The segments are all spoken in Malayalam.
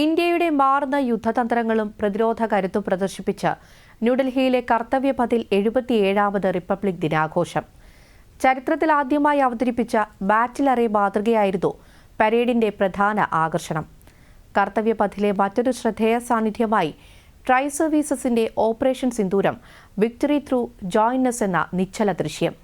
ഇന്ത്യയുടെ മാറുന്ന യുദ്ധതന്ത്രങ്ങളും പ്രതിരോധ കരുത്തും പ്രദർശിപ്പിച്ച് ന്യൂഡൽഹിയിലെ കർത്തവ്യപഥിൽ എഴുപത്തിയേഴാമത് റിപ്പബ്ലിക് ദിനാഘോഷം. ചരിത്രത്തിൽ ആദ്യമായി അവതരിപ്പിച്ച ബാറ്റിൽ അറേ മാതൃകയായിരുന്നു പരേഡിന്റെ പ്രധാന ആകർഷണം. കർത്തവ്യപഥിലെ മറ്റൊരു ശ്രദ്ധേയ സാന്നിധ്യമായി ട്രൈ സർവീസസിന്റെ ഓപ്പറേഷൻ സിന്ദൂരം വിക്ടറി ത്രൂ ജോയിനസ് എന്ന നിശ്ചല ദൃശ്യം.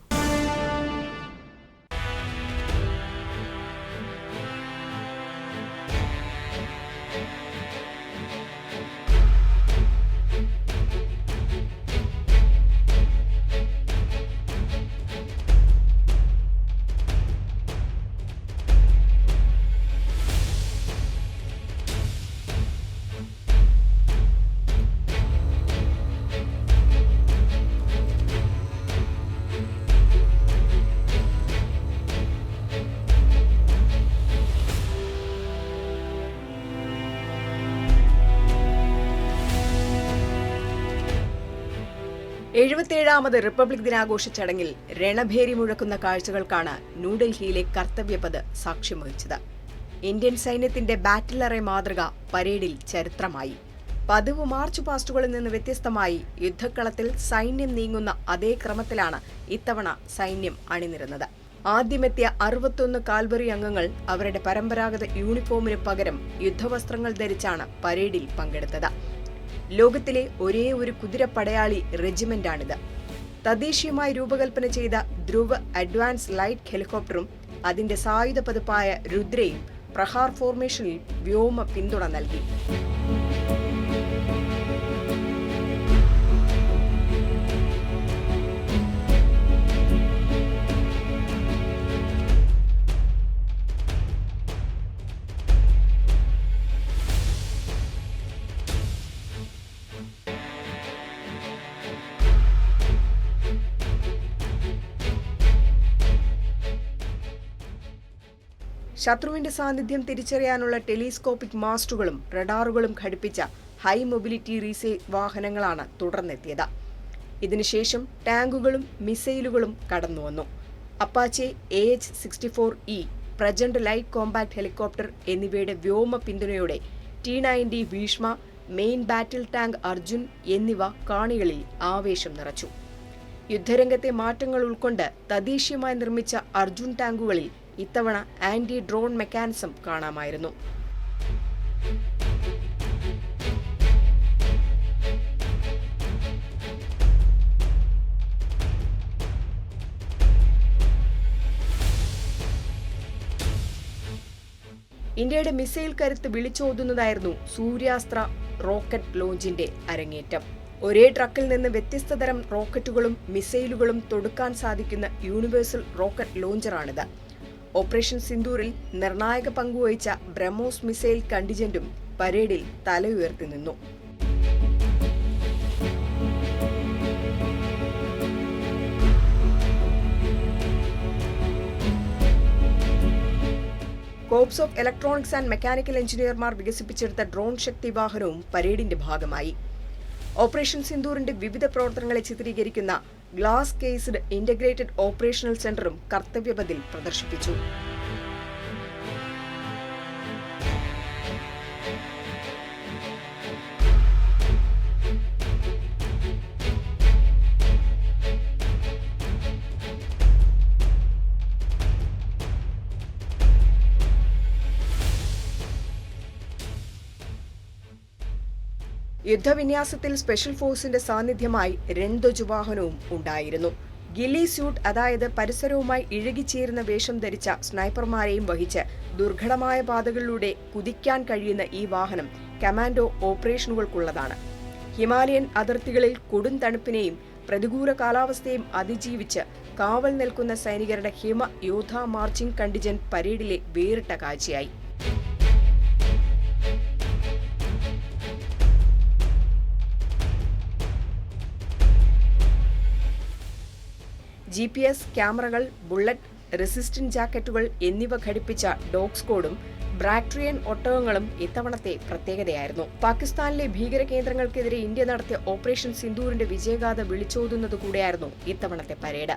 എഴുപത്തിയേഴാമത് റിപ്പബ്ലിക് ദിനാഘോഷ ചടങ്ങിൽ രണഭേരി മുഴക്കുന്ന കാഴ്ചകൾക്കാണ് ന്യൂഡൽഹിയിലെ കർത്തവ്യപത് സാക്ഷ്യം വഹിച്ചത് ഇന്ത്യൻ സൈന്യത്തിന്റെ ബാറ്റിലറെ മാതൃക പരേഡിൽ ചരിത്രമായി. പതിവ് മാർച്ച് പാസ്റ്റുകളിൽ നിന്ന് വ്യത്യസ്തമായി യുദ്ധക്കളത്തിൽ സൈന്യം നീങ്ങുന്ന അതേ ക്രമത്തിലാണ് ഇത്തവണ സൈന്യം അണിനിരുന്നത്. ആദ്യമെത്തിയ അറുപത്തൊന്ന് കാൽവറി അംഗങ്ങൾ അവരുടെ പരമ്പരാഗത യൂണിഫോമിന് പകരം യുദ്ധവസ്ത്രങ്ങൾ ധരിച്ചാണ് പരേഡിൽ പങ്കെടുത്തത്. ലോകത്തിലെ ഒരേ ഒരു കുതിരപ്പടയാളി റെജിമെന്റാണിത്. തദ്ദേശീയമായി രൂപകൽപ്പന ചെയ്ത ധ്രുവ് അഡ്വാൻസ് ലൈറ്റ് ഹെലികോപ്റ്ററും അതിന്റെ സായുധ പതിപ്പായ രുദ്രയും പ്രഹാർ ഫോർമേഷനിൽ വ്യോമ പിന്തുണ നൽകി. ശത്രുവിന്റെ സാന്നിധ്യം തിരിച്ചറിയാനുള്ള ടെലിസ്കോപ്പിക് മാസ്റ്റുകളും റഡാറുകളും ഘടിപ്പിച്ച ഹൈ മൊബിലിറ്റി റീസേ വാഹനങ്ങളാണ് തുടർന്നെത്തിയത്. ഇതിനുശേഷം ടാങ്കുകളും മിസൈലുകളും കടന്നുവന്നു. Apache A H sixty four E Prachand light combat helicopter എന്നിവയുടെ വ്യോമ പിന്തുണയോടെ T ninety Bhishma main battle tank Arjun എന്നിവ കാണികളിൽ ആവേശം നിറച്ചു. യുദ്ധരംഗത്തെ മാറ്റങ്ങൾ ഉൾക്കൊണ്ട് തദ്ദേശീയമായി നിർമ്മിച്ച അർജുൻ ടാങ്കുകളിൽ ഇത്തവണ ആന്റി ഡ്രോൺ മെക്കാനിസം കാണാമായിരുന്നു. ഇന്ത്യയുടെ മിസൈൽ കരുത്ത് വിളിച്ചോതുന്നതായിരുന്നു സൂര്യാസ്ത്ര റോക്കറ്റ് ലോഞ്ചിന്റെ അരങ്ങേറ്റം. ഒരേ ട്രക്കിൽ നിന്ന് വ്യത്യസ്ത തരം റോക്കറ്റുകളും മിസൈലുകളും തൊടുക്കാൻ സാധിക്കുന്ന യൂണിവേഴ്സൽ റോക്കറ്റ് ലോഞ്ചറാണിത്. ഓപ്പറേഷൻ സിന്ദൂറിൽ നിർണായക പങ്കുവഹിച്ച ബ്രഹ്മോസ് മിസൈൽ കണ്ടിജന്റും പരേഡിൽ തലയുയർത്തി നിന്നു. Corps of electronics and mechanical എഞ്ചിനീയർമാർ വികസിപ്പിച്ചെടുത്ത ഡ്രോൺ ശക്തി വാഹനവും പരേഡിന്റെ ഭാഗമായി. ഓപ്പറേഷൻ സിന്ദൂറിന്റെ വിവിധ പ്രവർത്തനങ്ങളെ ചിത്രീകരിക്കുന്ന ഗ്ലാസ് കേസ്ഡ് ഇന്റഗ്രേറ്റഡ് ഓപ്പറേഷണൽ സെന്ററും കർത്തവ്യപഥിൽ പ്രദർശിപ്പിച്ചു. യുദ്ധവിന്യാസത്തിൽ സ്പെഷ്യൽ ഫോഴ്സിന്റെ സാന്നിധ്യമായി രൺധ്വജ് വാഹനവും ഉണ്ടായിരുന്നു. ഗില്ലി സ്യൂട്ട് അതായത് പരിസരവുമായി ഇഴുകിച്ചേരുന്ന വേഷം ധരിച്ച സ്നൈപ്പർമാരെയും വഹിച്ച് ദുർഘടമായ പാതകളിലൂടെ കുതിക്കാൻ കഴിയുന്ന ഈ വാഹനം കമാൻഡോ ഓപ്പറേഷനുകൾക്കുള്ളതാണ്. ഹിമാലയൻ അതിർത്തികളിൽ കൊടും തണുപ്പിനെയും പ്രതികൂല കാലാവസ്ഥയും അതിജീവിച്ച് കാവൽ നിൽക്കുന്ന സൈനികരുടെ ഹിമ യോദ്ധ മാർച്ചിംഗ് കണ്ടിജൻ പരേഡിലെ വേറിട്ട കാഴ്ചയായി. ജി പി എസ് ക്യാമറകൾ ബുള്ളറ്റ് റെസിസ്റ്റന്റ് ജാക്കറ്റുകൾ എന്നിവ ഘടിപ്പിച്ച ഡോഗ് സ്ക്വാഡും ബ്രാക്ട്രിയൻ ഒട്ടകങ്ങളും ഇത്തവണത്തെ പ്രത്യേകതയായിരുന്നു. പാകിസ്ഥാനിലെ ഭീകര കേന്ദ്രങ്ങൾക്കെതിരെ ഇന്ത്യ നടത്തിയ ഓപ്പറേഷൻ സിന്ധൂരിന്റെ വിജയഗാഥ വിളിച്ചോതുന്നത് കൂടെയായിരുന്നു ഇത്തവണത്തെ പരേഡ്.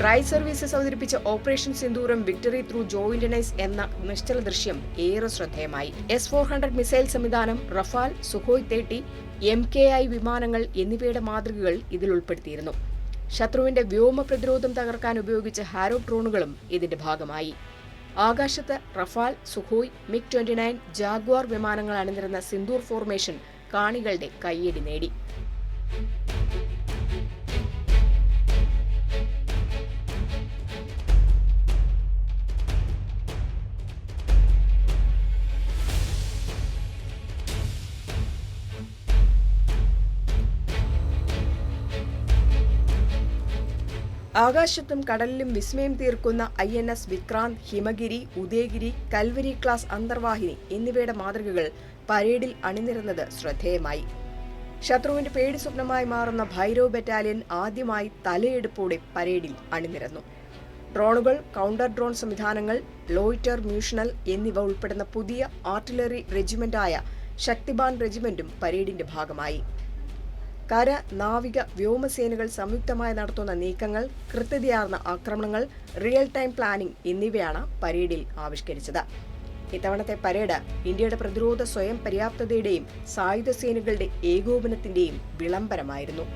ഡ്രൈ സർവീസസ് അവതരിപ്പിച്ച ഓപ്പറേഷൻ സിന്ദൂരം വിക്ടറി ത്രൂ ജോയിന്റ് നൈസ് എന്ന നിശ്ചല ദൃശ്യം ഏറെ ശ്രദ്ധേയമായി. എസ് ഫോർ ഹൺഡ്രഡ് മിസൈൽ സംവിധാനം റഫാൽ സുഹോയ് തേട്ടി എം കെ ഐ വിമാനങ്ങൾ എന്നിവയുടെ മാതൃകകൾ ഇതിൽ ഉൾപ്പെടുത്തിയിരുന്നു. ശത്രുവിന്റെ വ്യോമ പ്രതിരോധം തകർക്കാൻ ഉപയോഗിച്ച ഹാരോ ഡ്രോണുകളും ഇതിന്റെ ഭാഗമായി. ആകാശത്ത് Rafale Sukhoi MiG twenty nine Jaguar വിമാനങ്ങൾ അണിനിരുന്ന സിന്ദൂർ ഫോർമേഷൻ കാണികളുടെ കയ്യടി നേടി. ആകാശത്തും കടലിലും വിസ്മയം തീർക്കുന്ന I N S Vikrant Himagiri Udaygiri Kalvari class അന്തർവാഹിനി എന്നിവയുടെ മാതൃകകൾ പരേഡിൽ അണിനിരന്നത് ശ്രദ്ധേയമായി. ശത്രുവിന്റെ പേടി സ്വപ്നമായി മാറുന്ന ഭൈരവ് ബറ്റാലിയൻ ആദ്യമായി തലയെടുപ്പോടെ പരേഡിൽ അണിനിരന്നു. ഡ്രോണുകൾ കൗണ്ടർ ഡ്രോൺ സംവിധാനങ്ങൾ ലോയിറ്റർ മ്യൂഷണൽ എന്നിവ ഉൾപ്പെടുന്ന പുതിയ ആർട്ടിലറി റെജിമെന്റായ ശക്തിബാൻ റെജിമെന്റും പരേഡിന്റെ ഭാഗമായി. കര നാവിക വ്യോമസേനകൾ സംയുക്തമായി നടത്തുന്ന നീക്കങ്ങൾ കൃത്യതയാർന്ന ആക്രമണങ്ങൾ റിയൽ ടൈം പ്ലാനിംഗ് എന്നിവയാണ് പരേഡിൽ ആവിഷ്കരിച്ചത്. ഇത്തവണത്തെ പരേഡ് ഇന്ത്യയുടെ പ്രതിരോധ സ്വയം പര്യാപ്തതയുടെയും സായുധ സേനകളുടെ ഏകോപനത്തിന്റെയും വിളംബരമായിരുന്നു.